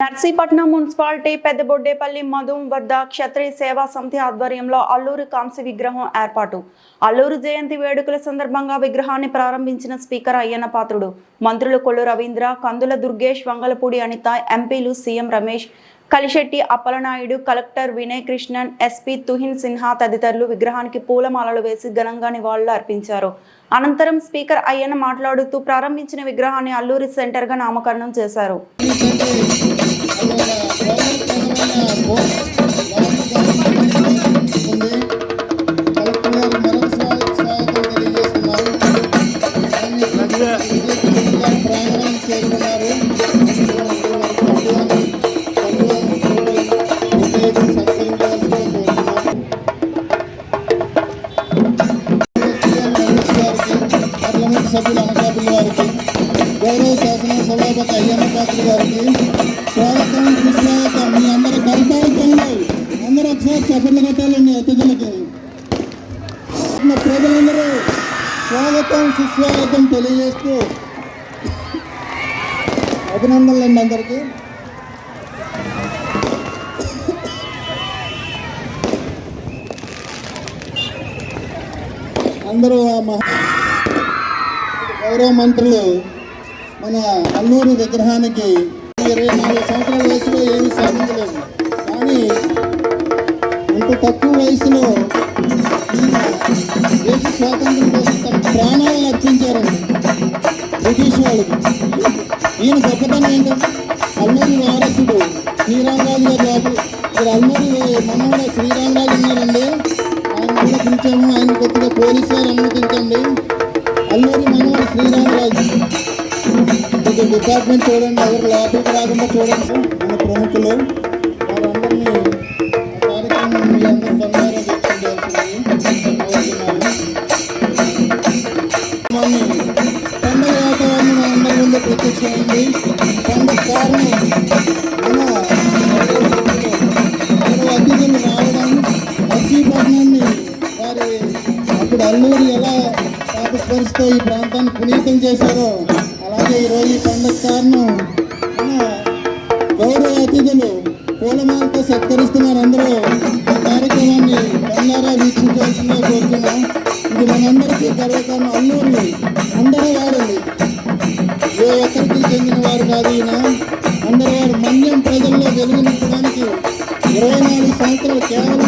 Narsipatnam municipality Peddaboddepalli మధుం వద్ద క్షత్రియ సేవా సమితి ఆధ్వర్యంలో అల్లూరి కాంస్య విగ్రహం ఏర్పాటు. అల్లూరు జయంతి వేడుకల సందర్భంగా విగ్రహాన్ని ప్రారంభించిన స్పీకర్ అయ్యన్న పాత్రుడు. మంత్రులు కొల్లు రవీంద్ర కందుల దుర్గేష్ వంగలపూడి అనిత ఎంపీలు CM Ramesh Kalisetti Appalanaidu collector Vinay Krishnan SP Tuhin Sinha తదితరులు విగ్రహానికి పూలమాలలు వేసి ఘనంగా నివాళులు అర్పించారు. అనంతరం స్పీకర్ అయ్యన్న మాట్లాడుతూ ప్రారంభించిన విగ్రహాన్ని అల్లూరి సెంటర్గా నామకరణం చేశారు. సభ్యులు అనకాపల్లి గారికి గౌరవ శాసన సభాపతి అయ్యన్న పాత్రి గారికి స్వాగతం. సుస్వాగతం. మీ అందరి కల్పాలతో అందరూ ఒకసారి చప్పట్లు కట్టాలండి అతిథులకి. ప్రజలందరూ స్వాగతం సుస్వాగతం తెలియజేస్తూ అభినందనలు అండి అందరికీ. అందరూ ఆ మహా గౌరవ మంత్రులు మన అల్లూరి విగ్రహానికి ఇరవై నాలుగు సంవత్సరాల వయసులో ఏమీ సాధించలేదు. కానీ ఇంత తక్కువ వయసులో దేశ స్వాతంత్రం కోసం తమ ప్రాణాలను అర్పించారండి బ్రిటిష్ వాళ్ళకి ఈయన గొప్పతనం ఏంటంటే అల్లూరి వారసుడు శ్రీరామరాజు గారు బాబు ఇక్కడ అల్లూరి మనవడ శ్రీరామరాజు ఉన్నారండి. ఆయన కూడా పిలిచాము. ఆయన కొద్దిగా పోలీసు వారు అనుమతించండి. అల్లూరి మనోహర్ శ్రీరామరాజు ఇది డిపార్ట్మెంట్ చూడండి ఎవరు లోపలికి రాకుండా చూడండి సార్ మన ప్రముఖులు. వారందరినీ కార్యక్రమం మీ అందరూ బంగారు తెచ్చుకోవాల్సింది పండుగ వాతావరణం అందరి ముందు ప్రత్యక్షమైంది. పండుగ కారణం మన అతిథులు రావడం. నర్సీపట్నాన్ని వారి అప్పుడు అల్లూరి ఎలా పాపస్పరిస్తూ ఈ ప్రాంతాన్ని పునీతం చేశారో. అలాగే ఈరోజు ఈ పండుగ కారణం గౌరవ అతిథులు పూలమాలతో సత్కరిస్తున్నారు అందరూ. ఈ కార్యక్రమాన్ని కన్నారా వీక్షించాల్సిందే కోరుతున్నాం. ఇది మనందరికీ గర్వకారణం. అల్లూరి అందరూ వాడండి ఏ ఒక్కరికి చెందిన వారు కాదు ఈయన. అందరూ వారు మన్యం ప్రజల్లో వెలుగునిచ్చడానికి ఇరవై నాలుగు సంవత్సరాలు కేవలం